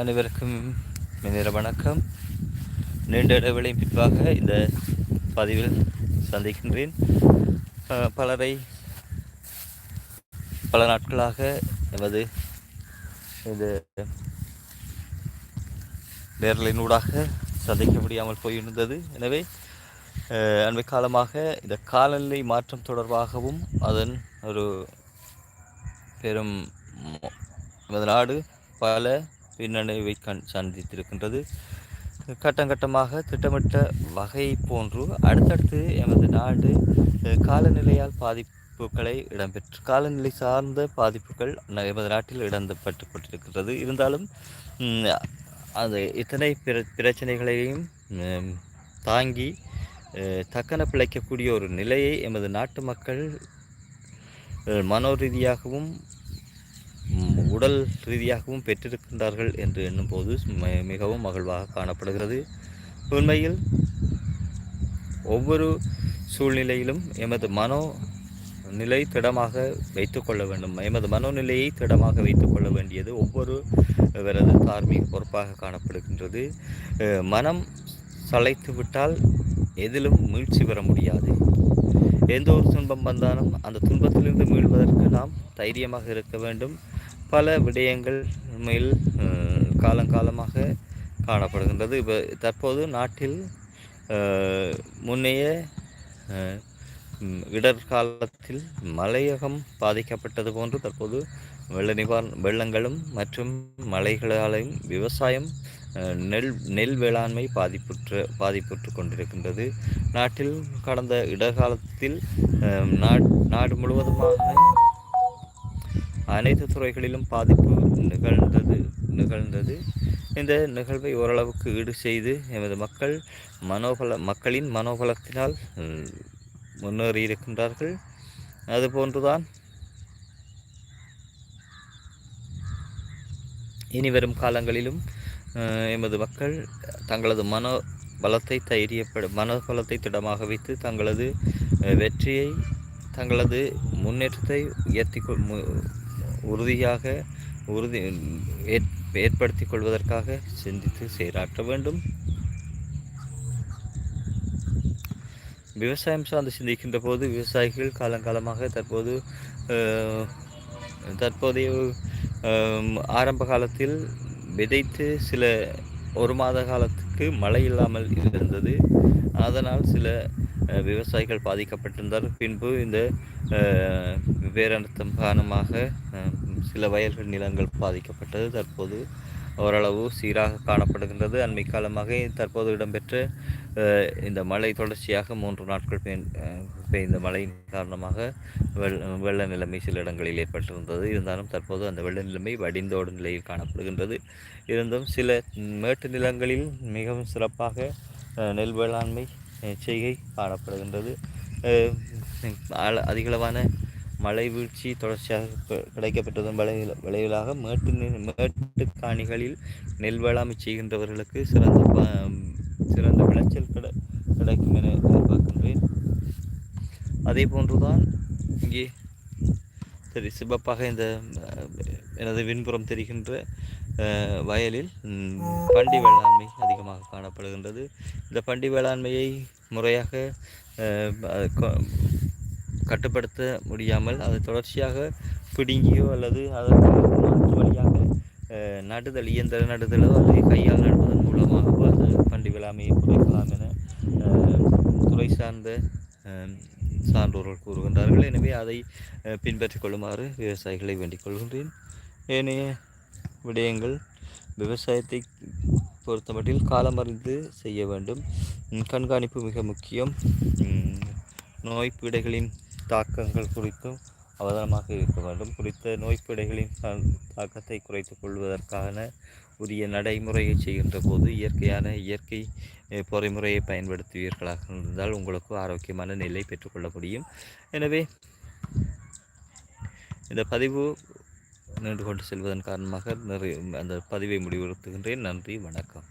அனைவருக்கும் மினிர வணக்கம். நீண்ட இடைவெளியின் பிற்பாக இந்த பதிவில் சந்திக்கின்றேன். பலரை பல நாட்களாக எமது இது நேரலினூடாக சந்திக்க முடியாமல் போயிருந்தது. எனவே அண்மை காலமாக இந்த காலநிலை மாற்றம் தொடர்பாகவும் அதன் ஒரு பெரும் எமது நாடு பல பின்னணிவை கண் சந்தித்திருக்கின்றது. கட்டம் கட்டமாக திட்டமிட்ட வகை போன்று அடுத்தடுத்து எமது நாடு காலநிலையால் பாதிப்புகளை இடம்பெற்று காலநிலை சார்ந்த பாதிப்புகள் எமது நாட்டில் இடம்பெற்று கொண்டிருக்கின்றது இருந்தாலும் அது இத்தனை பிர பிரச்சனைகளையும் தாங்கி தக்கன பிழைக்கக்கூடிய ஒரு நிலையை எமது நாட்டு மக்கள் மனோரீதியாகவும் உடல் ரீதியாகவும் பெற்றிருக்கின்றார்கள் என்று எண்ணும்போது மிகவும் மகிழ்வாக காணப்படுகிறது. உண்மையில் ஒவ்வொரு சூழ்நிலையிலும் எமது மனோ நிலை திடமாக வைத்துக்கொள்ள வேண்டும். எமது மனோநிலையை திடமாக வைத்துக்கொள்ள வேண்டியது ஒவ்வொரு விரது தார்மீக பொறுப்பாக காணப்படுகின்றது. மனம் சளைத்து விட்டால் எதிலும் மீழ்ச்சி பெற முடியாது. எந்த ஒரு துன்பம் வந்தாலும் அந்த துன்பத்திலிருந்து மீள்வதற்கு நாம் தைரியமாக இருக்க வேண்டும். பல விடயங்கள் உண்மையில் காலங்காலமாக காணப்படுகின்றது. இப்போ தற்போது நாட்டில் முன்னைய இடர்காலத்தில் மலையகம் பாதிக்கப்பட்டது போன்று தற்போது வெள்ள நிவாரண வெள்ளங்களும் மற்றும் மலைகளாலையும் விவசாயம் நெல் நெல் வேளாண்மை பாதிப்புற்று பாதிப்புற்று கொண்டிருக்கின்றது. நாட்டில் கடந்த இடர்காலத்தில் நாடு முழுவதுமாக அனைத்து துறைகளிலும் பாதிப்பு நிகழ்ந்தது நிகழ்ந்தது. இந்த நிகழ்வை ஓரளவுக்கு ஈடு செய்து எமது மக்கள் மனோபல மக்களின் மனோபலத்தினால் முன்னேறி இருக்கின்றார்கள். அதுபோன்றுதான் இனி வரும் காலங்களிலும் எமது மக்கள் தங்களது மனோ பலத்தை தைரியப்பட மனோபலத்தை திடமாக வைத்து தங்களது வெற்றியை தங்களது முன்னேற்றத்தை உயர்த்தி உறுதியாக உறுதி ஏற்படுத்தி கொள்வதற்காக சிந்தித்து செயலாற்ற வேண்டும். விவசாயம் சார்ந்து சிந்திக்கின்ற போது விவசாயிகள் காலங்காலமாக தற்போது தற்போதைய ஆரம்ப காலத்தில் விதைத்து சில ஒரு மாத காலத்துக்கு மழை இல்லாமல் இருந்தது. அதனால் சில விவசாயிகள் பாதிக்கப்பட்டிருந்தார் பின்பு இந்த வேரழுத்தம் காரணமாக சில வயல்கள் நிலங்கள் பாதிக்கப்பட்டது. தற்போது ஓரளவு சீராக காணப்படுகின்றது. அண்மை காலமாக தற்போது இடம்பெற்ற இந்த மழை தொடர்ச்சியாக மூன்று நாட்கள் பெய்ந்த மழையின் காரணமாக வெள்ள நிலைமை சில இடங்களில் ஏற்பட்டிருந்தது. இருந்தாலும் தற்போது அந்த வெள்ள நிலைமை வடிந்தோடும் நிலையில் காணப்படுகின்றது. இருந்தும் சில மேட்டு நிலங்களில் மிகவும் சிறப்பாக நெல் வேளாண்மை செய்கை காணப்படுகின்றது. அதிகளவான மழை வீழ்ச்சி தொடர்ச்சியாக கிடைக்கப்பட்டதன் விளைவில் விளைவிலாக மேட்டு மேட்டு காணிகளில் நெல் வேளாண்மை செய்கின்றவர்களுக்கு சிறந்த சிறந்த விளைச்சல் கிட கிடைக்கும் என எதிர்பார்க்கின்றேன். அதே போன்றுதான் இங்கே சரி சிவப்பாக இந்த எனது விண்புறம் தெரிகின்ற வயலில் பண்டி வேளாண்மை அதிகமாக காணப்படுகின்றது. இந்த பண்டி வேளாண்மையை முறையாக கட்டுப்படுத்த முடியாமல் அதை தொடர்ச்சியாக பிடுங்கியோ அல்லது அதற்கு வழியாக நடுதல் இயந்திர நடுதலோ அல்லது கையால் நடுவதன் மூலமாகவோ அந்த பண்டி வேளாண்மையை குறைக்கலாம் என துறை சார்ந்த சான்றோர்கள் கூறுகின்றார்கள். எனவே அதை பின்பற்றிக் கொள்ளுமாறு விவசாயிகளை வேண்டிக் கொள்கின்றேன். ஏனைய விடயங்கள் விவசாயத்தை பொறுத்தமட்டில் காலமறிந்து செய்ய வேண்டும். கண்காணிப்பு மிக முக்கியம். நோய் பீடைகளின் தாக்கங்கள் குறித்தும் அவதானமாக இருக்க வேண்டும். குறித்த நோய்ப்பீடைகளின் தாக்கத்தை குறைத்துக் கொள்வதற்கான உரிய நடைமுறையை செய்கின்ற போது இயற்கையான இயற்கை பொறைமுறையை பயன்படுத்துவீர்களாக இருந்தால் உங்களுக்கு ஆரோக்கியமான நிலை பெற்றுக்கொள்ள முடியும். எனவே இந்த பதிவு நின்று கொண்டு செல்வதன் காரணமாக நிறைய அந்த பதிவை முடிவுறுத்துகின்றேன். நன்றி வணக்கம்.